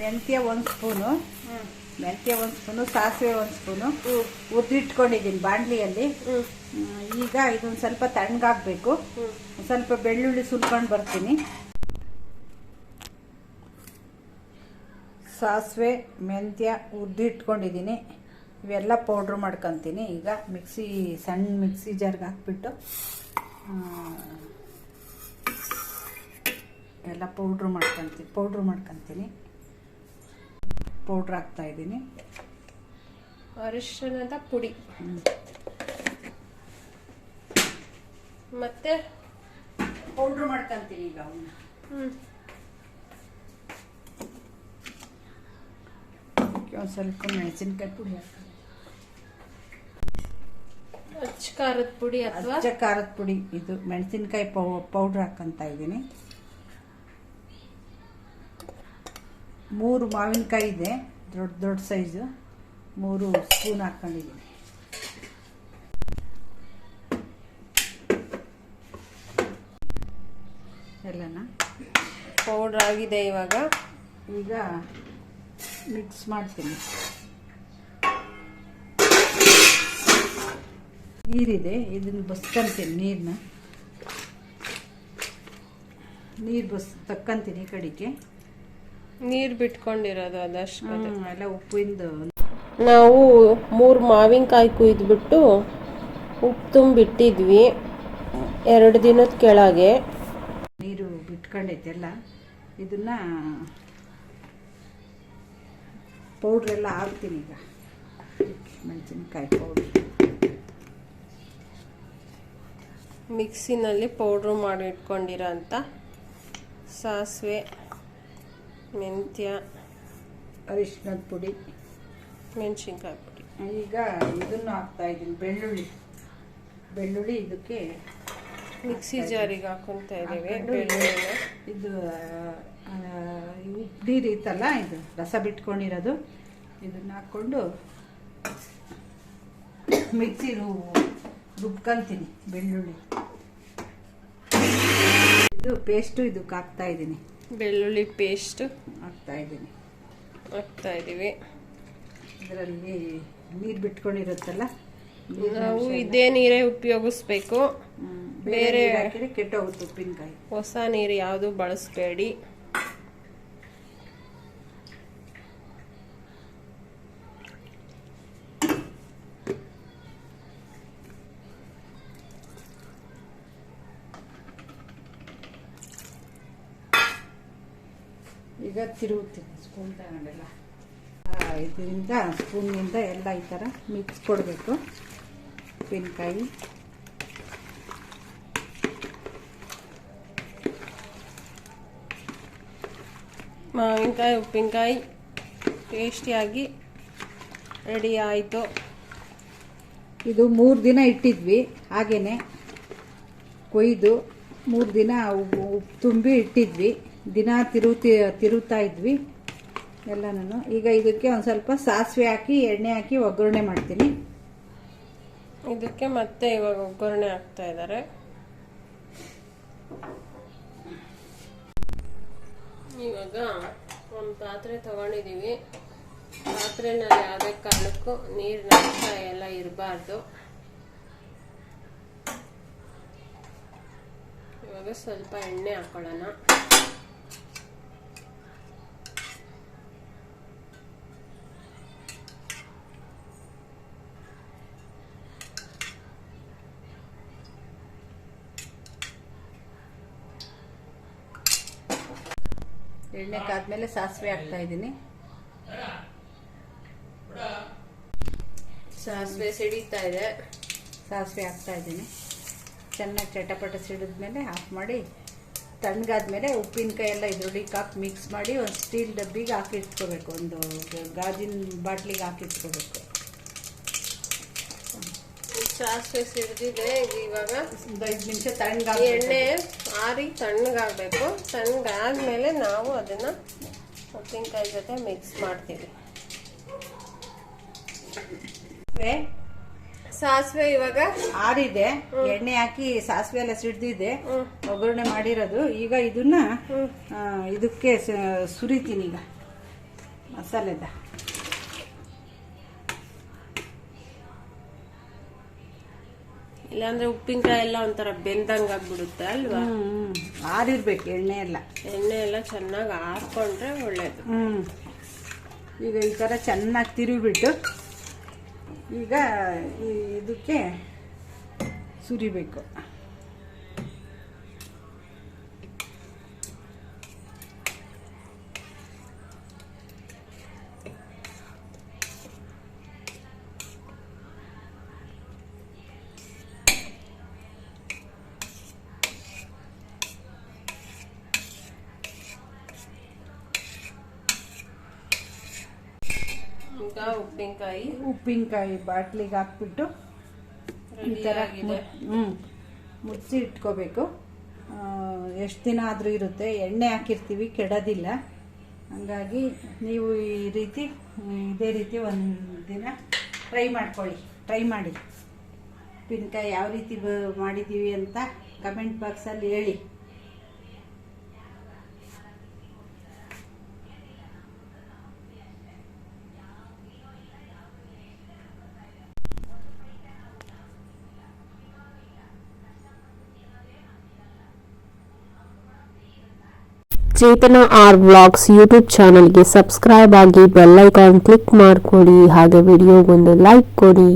ಮೆಂತ್ಯ ಒಂದು ಸ್ಪೂನು. ಮೆಂತ್ಯ ಒಂದು ಸ್ಪೂನು ಸಾಸಿವೆ ಒಂದು ಸ್ಪೂನು. ಉದ್ದಿಟ್ಕೊಂಡಿದ್ದೀನಿ ಬಾಂಡ್ಲಿಯಲ್ಲಿ ಈಗ ಇದೊಂದು ಸ್ವಲ್ಪ ತಣ್ಣಗಾಗಬೇಕು. ಸ್ವಲ್ಪ ಬೆಳ್ಳುಳ್ಳಿ ಸುಲ್ಕೊಂಡು ಬರ್ತೀನಿ. ಸಾಸಿವೆ ಮೆಂತ್ಯ ಉದ್ದಿಟ್ಕೊಂಡಿದ್ದೀನಿ. ಇವೆಲ್ಲ ಪೌಡ್ರ್ ಮಾಡ್ಕೊತೀನಿ. ಈಗ ಮಿಕ್ಸಿ ಸಣ್ಣ ಮಿಕ್ಸಿ ಜಾರ್ಗೆ ಹಾಕ್ಬಿಟ್ಟು ಎಲ್ಲ ಪೌಡ್ರ್ ಮಾಡ್ಕೊತೀನಿ ಪೌಡ್ರ್ ಮಾಡ್ಕೊತೀನಿ. ಪೌಡ್ರ್ ಹಾಕ್ತಾ ಇದ್ದೀನಿ. ಅರಿಶಿನದ ಪುಡಿ. ಮತ್ತೆ? ಪೌಡ್ರ್ ಮಾಡ್ಕೊಂತೀನಿ ಈಗ ಅವನ್ನ. ಒಂದು ಸ್ವಲ್ಪ ಮೆಣಸಿನ್ಕಾಯಿ ಪುಡಿ ಹಾಕ್ತೀನಿ. ಅಚ್ಚ ಖಾರದ ಪುಡಿ ಅಥವಾ? ಅಚ್ಚ ಖಾರದ ಪುಡಿ ಇದು ಮೆಣಸಿನ್ಕಾಯಿ ಪೌ ಪೌಡ್ರ್ ಹಾಕಂತ ಇದ್ದೀನಿ. ಮೂರು ಮಾವಿನಕಾಯಿ ಇದೆ, ದೊಡ್ಡ ದೊಡ್ಡ ಸೈಜು. ಮೂರು ಸ್ಪೂನ್ ಹಾಕ್ಕೊಂಡಿದ್ದೀನಿ ಎಲ್ಲನ? ಪೌಡ್ರ್ ಆಗಿದೆ ಇವಾಗ. ಈಗ ಮಿಕ್ಸ್ ಮಾಡ್ತೀನಿ. ನೀರಿದೆ, ಇದನ್ನು ಬಸ್ಕೊಂತೀನಿ ನೀರನ್ನ ನೀರು ಬಸ್ ತಕ್ಕಂತೀನಿ ಕಡಿಗೆ. ನೀರ್ ಬಿಟ್ಕೊಂಡಿರೋದು ಅದಷ್ಟು ಎಲ್ಲ ಉಪ್ಪಿಂದು. ನಾವು ಮೂರು ಮಾವಿನಕಾಯಿ ಕುಯ್ದುಬಿಟ್ಟು ಉಪ್ಪು ತುಂಬಿಟ್ಟಿದ್ವಿ ಎರಡು ದಿನದ ಕೆಳಗೆ. ನೀರು ಬಿಟ್ಕೊಂಡೈತೆಲ್ಲ ಇದನ್ನ ಪೌಡ್ರ್ ಎಲ್ಲ ಹಾಕ್ತೀನಿ ಈಗ. ಮೆಣಸಿನ್ಕಾಯಿ ಪೌಡ್ರ್ ಮಿಕ್ಸಿನಲ್ಲಿ ಪೌಡ್ರು ಮಾಡಿ ಇಟ್ಕೊಂಡಿರೋ ಅಂತ ಸಾಸಿವೆ. ಮೆಂತ್ಯ ಅರಿಶಿನದ ಪುಡಿ. ಮೆಣಸಿನ್ಕಾಯಿ ಪುಡಿ. ಈಗ ಇದನ್ನು ಹಾಕ್ತಾ ಇದ್ದೀನಿ ಬೆಳ್ಳುಳ್ಳಿ. ಬೆಳ್ಳುಳ್ಳಿ ಇದಕ್ಕೆ ಮಿಕ್ಸಿ ಜಾರಿಗೆ ಹಾಕೊತಾ ಇದ್ದೀವಿ ಬೆಳ್ಳುಳ್ಳಿ. ಇದು ಇಡ್ಲಿ ಇತ್ತಲ್ಲ ಇದು ರಸ ಬಿಟ್ಕೊಂಡಿರೋದು ಇದನ್ನ ಹಾಕ್ಕೊಂಡು ಮಿಕ್ಸಿ ರುಬ್ಕೊಂತೀನಿ ಬೆಳ್ಳುಳ್ಳಿ. ಇದು ಪೇಸ್ಟು ಇದಕ್ಕೆ ಹಾಕ್ತಾ ಇದ್ದೀನಿ. ಬೆಳ್ಳುಳ್ಳಿ ಪೇಸ್ಟ್ ಹಾಕ್ತಾ ಇದ್ದೀನಿ. ಹಾಕ್ತಾ ಇದ್ದೀವಿ. ಇದರಲ್ಲಿ ನೀರು ಬಿಟ್ಕೊಂಡಿರುತ್ತಲ್ಲ? ನಾವು ಇದೇ ನೀರೇ ಉಪಯೋಗಿಸ್ಬೇಕು. ಬೇರೆ- ಕೆಟ್ಟೋಗುತ್ತೆ ಉಪ್ಪಿನಕಾಯಿ. ಹೊಸ ನೀರು ಯಾವುದು ಬಳಸಬೇಡಿ. ಈಗ ತಿರುಗುತ್ತೀನಿ ಸ್ಪೂನ್ ತಗೊಂಡೆಲ್ಲ. ಇದರಿಂದ ಸ್ಪೂನಿಂದ ಎಲ್ಲ ಈ ಥರ ಮಿಕ್ಸ್ ಕೊಡಬೇಕು. ಉಪ್ಪಿನಕಾಯಿ. ಮಾವಿನಕಾಯಿ, ಉಪ್ಪಿನಕಾಯಿ ಟೇಸ್ಟಿಯಾಗಿ ರೆಡಿ ಆಯಿತು. ಇದು ಮೂರು ದಿನ ಇಟ್ಟಿದ್ವಿ ಹಾಗೆಯೇ ಕೊಯ್ದು ಮೂರು ದಿನ ಉಪ್ಪು ಉಪ್ಪು ತುಂಬಿ ಇಟ್ಟಿದ್ವಿ. ದಿನ ತಿರುತಿ ತಿರುತ್ತಾ ಇದ್ವಿ. ಎಲ್ಲನೂ. ಈಗ ಇದಕ್ಕೆ ಒಂದು ಸ್ವಲ್ಪ ಸಾಸಿವೆ ಹಾಕಿ, ಎಣ್ಣೆ ಹಾಕಿ ಒಗ್ಗರಣೆ ಮಾಡ್ತೀನಿ. ಇದಕ್ಕೆ ಮತ್ತೆ ಇವಾಗ ಒಗ್ಗರಣೆ ಹಾಕ್ತಾ ಇದ್ದಾರೆ. ಇವಾಗ ಒಂದು ಪಾತ್ರೆ ತಗೊಂಡಿದ್ದೀವಿ ಪಾತ್ರೆನಲ್ಲಿ ಯಾವುದೇ ಕಾರಣಕ್ಕೂ ನೀರಿನ ಎಲ್ಲ ಇರಬಾರ್ದು. ಇವಾಗ ಸ್ವಲ್ಪ ಎಣ್ಣೆ ಹಾಕೊಳ್ಳೋಣ. ಎಣ್ಣೆ ಕಾದ್ಮೇಲೆ ಸಾಸಿವೆ ಹಾಕ್ತಾ ಇದ್ದೀನಿ. ಸಾಸಿವೆ ಸಿಡಿತಾ ಇದೆ. ಸಾಸಿವೆ ಹಾಕ್ತಾ ಇದ್ದೀನಿ. ಚೆನ್ನಾಗಿ ಚಟಪಟ ಸಿಡಿದ್ಮೇಲೆ ಆಫ್ ಮಾಡಿ ತಣ್ಣಗಾದ್ಮೇಲೆ ಉಪ್ಪಿನಕಾಯಿ ಎಲ್ಲ ಇದ್ರೊಳಗೆ ಹಾಕಿ ಮಿಕ್ಸ್ ಮಾಡಿ ಒಂದು ಸ್ಟೀಲ್ ಡಬ್ಬಿಗೆ ಹಾಕಿ ಇಟ್ಕೋಬೇಕು ಒಂದು ಗಾಜಿನ ಬಾಟ್ಲಿಗೆ ಹಾಕಿ ಇಟ್ಕೋಬೇಕು ಸಾಸಿವೆ ಸಿಡಿದಿದೆ ಇವಾಗ ನಿಮಿಷ ತಣ್ಣಗ ಎಣ್ಣೆ ಆರಿ ತಣ್ಣಗಾಗಬೇಕು. ತಣ್ಣಗಾದ್ಮೇಲೆ ನಾವು ಅದನ್ನ ಉಪ್ಪಿನಕಾಯಿ ಜೊತೆ ಮಿಕ್ಸ್ ಮಾಡ್ತೀವಿ. ಸಾಸಿವೆ? ಇವಾಗ ಆರಿದೆ. ಎಣ್ಣೆ ಹಾಕಿ ಸಾಸಿವೆ ಎಲ್ಲ ಸಿಡ್ದಿದೆ ಒಗ್ಗರಣೆ ಮಾಡಿರೋದು. ಈಗ ಇದನ್ನ ಇದಕ್ಕೆ ಸುರಿತೀನಿ ಈಗ. ಮಸಾಲೆದ. ಇಲ್ಲಾಂದ್ರೆ ಉಪ್ಪಿನಕಾಯಿ ಎಲ್ಲ ಒಂಥರ ಬೆಂದಂಗ್ ಆಗ್ಬಿಡುತ್ತೆ ಅಲ್ವಾ? ಆರಿರ್ಬೇಕು ಎಣ್ಣೆ ಎಲ್ಲ ಎಣ್ಣೆ ಎಲ್ಲ ಚೆನ್ನಾಗಿ ಹಾಕೊಂಡ್ರೆ ಒಳ್ಳೇದು. ಈಗ ಈ ಥರ ಚೆನ್ನಾಗಿ ತಿರುಗಿಬಿಟ್ಟು ಈಗ ಇದಕ್ಕೆ ಸುರಿಬೇಕು. ಉಪ್ಪಿನಕಾಯಿ. ಉಪ್ಪಿನಕಾಯಿ ಬಾಟ್ಲಿಗೆ ಹಾಕ್ಬಿಟ್ಟು ಈ ರೆಡಿ ಥರ ಹ್ಞೂ ಮುಚ್ಚಿ ಇಟ್ಕೋಬೇಕು. ಎಷ್ಟು ದಿನ ಆದರೂ ಇರುತ್ತೆ. ಎಣ್ಣೆ ಹಾಕಿರ್ತೀವಿ ಕೆಡೋದಿಲ್ಲ. ಹಂಗಾಗಿ ನೀವು ಈ ರೀತಿ ಇದೇ ರೀತಿ ಒಂದು ದಿನ ಟ್ರೈ ಮಾಡ್ಕೊಳ್ಳಿ. ಟ್ರೈ ಮಾಡಿ. ಉಪ್ಪಿನಕಾಯಿ ಯಾವ ರೀತಿ ಬ ಮಾಡಿದ್ದೀವಿ ಅಂತ ಕಮೆಂಟ್ ಬಾಕ್ಸಲ್ಲಿ ಹೇಳಿ. ಚೇತನ ಆರ್ ವ್ಲಾಗ್ಸ್ ಯೂಟ್ಯೂಬ್ ಚಾನಲ್ಗೆ ಸಬ್ಸ್ಕ್ರೈಬ್ ಆಗಿ ಬೆಲ್ ಐಕಾನ್ ಕ್ಲಿಕ್ ಮಾಡ್ಕೊಡಿ ಹಾಗೆ ವಿಡಿಯೋಗೊಂದು ಲೈಕ್ ಕೊಡಿ